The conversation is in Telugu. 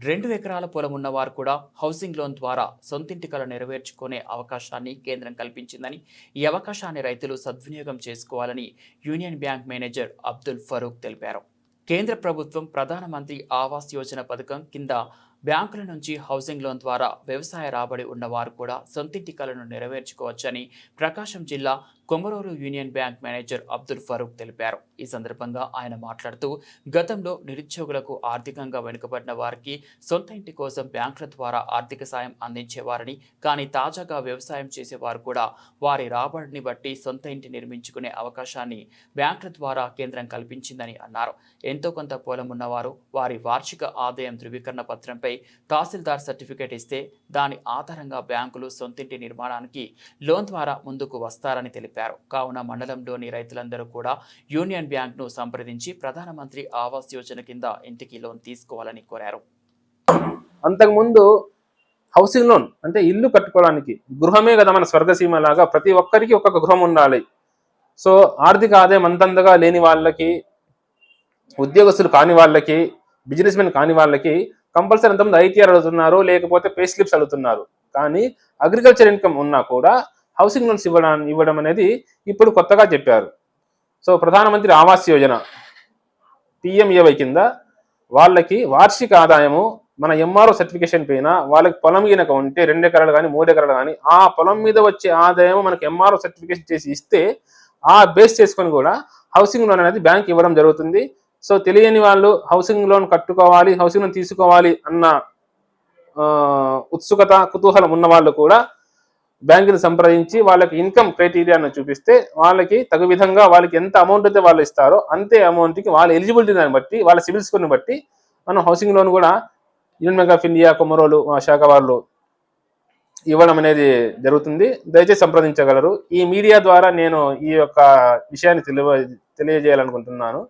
రెండు ఎకరాల పొలం ఉన్నవారు కూడా హౌసింగ్ లోన్ ద్వారా సొంతింటికలు నెరవేర్చుకునే అవకాశాన్ని కేంద్రం కల్పించిందని ఈ అవకాశాన్ని రైతులు సద్వినియోగం చేసుకోవాలని union bank manager Abdul Farooq తెలిపారు. కేంద్ర ప్రభుత్వం ప్రధానమంత్రి ఆవాస్ యోజన పథకం కింద బ్యాంకుల నుంచి హౌసింగ్ లోన్ ద్వారా వ్యవసాయ రాబడి ఉన్నవారు కూడా సొంతింటి కలను నెరవేర్చుకోవచ్చని ప్రకాశం జిల్లా Komaruru union bank manager Abdul Farooq తెలిపారు. ఈ సందర్భంగా ఆయన మాట్లాడుతూ గతంలో నిరుద్యోగులకు ఆర్థికంగా వెనుకబడిన వారికి సొంత ఇంటి కోసం బ్యాంకుల ద్వారా ఆర్థిక సాయం అందించేవారని కానీ తాజాగా వ్యవసాయం చేసేవారు కూడా వారి రాబడిని బట్టి సొంత ఇంటి నిర్మించుకునే అవకాశాన్ని బ్యాంకుల ద్వారా కేంద్రం కల్పించిందని అన్నారు. ఎంతో కొంత పొలం ఉన్నవారు వారి వార్షిక ఆదాయం ధృవీకరణ పత్రంపై తహసీల్దార్ సర్టిఫికేట్ ఇస్తే దాని ఆధారంగా బ్యాంకులు సొంతింటి నిర్మాణానికి లోన్ ద్వారా ముందుకు వస్తారని తెలిపారు. కావున మండలంలోని రైతులందరూ కూడా యూనియన్ బ్యాంక్ను సంప్రదించి ప్రధానమంత్రి ఆవాస్ యోజన కింద ఇంటికి లోన్ తీసుకోవాలని కోరారు. అంతకుముందు హౌసింగ్ లోన్ అంటే ఇల్లు కట్టుకోవడానికి గృహమే కదా మన స్వర్గసీమ లాగా ప్రతి ఒక్కరికి ఒక్కొక్క గృహం ఉండాలి. సో ఆర్థిక ఆదాయం అంతంతగా లేని వాళ్ళకి ఉద్యోగస్తులు కాని వాళ్ళకి బిజినెస్ మెన్ కాని వాళ్ళకి కంపల్సరీ ఎంతమంది ఐటీఆర్ అడుగుతున్నారు లేకపోతే పే స్లిప్స్ అడుగుతున్నారు. కానీ అగ్రికల్చర్ ఇన్కమ్ ఉన్నా కూడా హౌసింగ్ లోన్స్ ఇవ్వడం ఇవ్వడం అనేది ఇప్పుడు కొత్తగా చెప్పారు. సో ప్రధానమంత్రి ఆవాస్ యోజన పిఎంఏవై కింద వాళ్ళకి వార్షిక ఆదాయము మన ఎంఆర్ఓ సర్టిఫికేషన్ పైన వాళ్ళకి పొలం గినక ఉంటే రెండు ఎకరాలు కానీ మూడు ఎకరాలు కానీ ఆ పొలం మీద వచ్చే ఆదాయం మనకి ఎంఆర్ఓ సర్టిఫికేషన్ చేసి ఇస్తే ఆ బేస్ చేసుకొని కూడా హౌసింగ్ లోన్ అనేది బ్యాంక్ ఇవ్వడం జరుగుతుంది. సో తెలియని వాళ్ళు హౌసింగ్ లోన్ కట్టుకోవాలి హౌసింగ్ లోన్ తీసుకోవాలి అన్న ఉత్సుకత కుతూహలం ఉన్న వాళ్ళు కూడా బ్యాంకుని సంప్రదించి వాళ్ళకి ఇన్కమ్ క్రైటీరియాను చూపిస్తే వాళ్ళకి తగు విధంగా వాళ్ళకి ఎంత అమౌంట్ అయితే వాళ్ళు ఇస్తారో అంతే అమౌంట్కి వాళ్ళ ఎలిజిబిలిటీ దాన్ని బట్టి వాళ్ళ సివిల్ స్కోర్ని బట్టి మనం హౌసింగ్ లోన్ కూడా union bank of India Komarolu శాఖ వాళ్ళు ఇవ్వడం అనేది జరుగుతుంది. దయచేసి సంప్రదించగలరు. ఈ మీడియా ద్వారా నేను ఈ యొక్క విషయాన్ని తెలియ తెలియజేయాలనుకుంటున్నాను.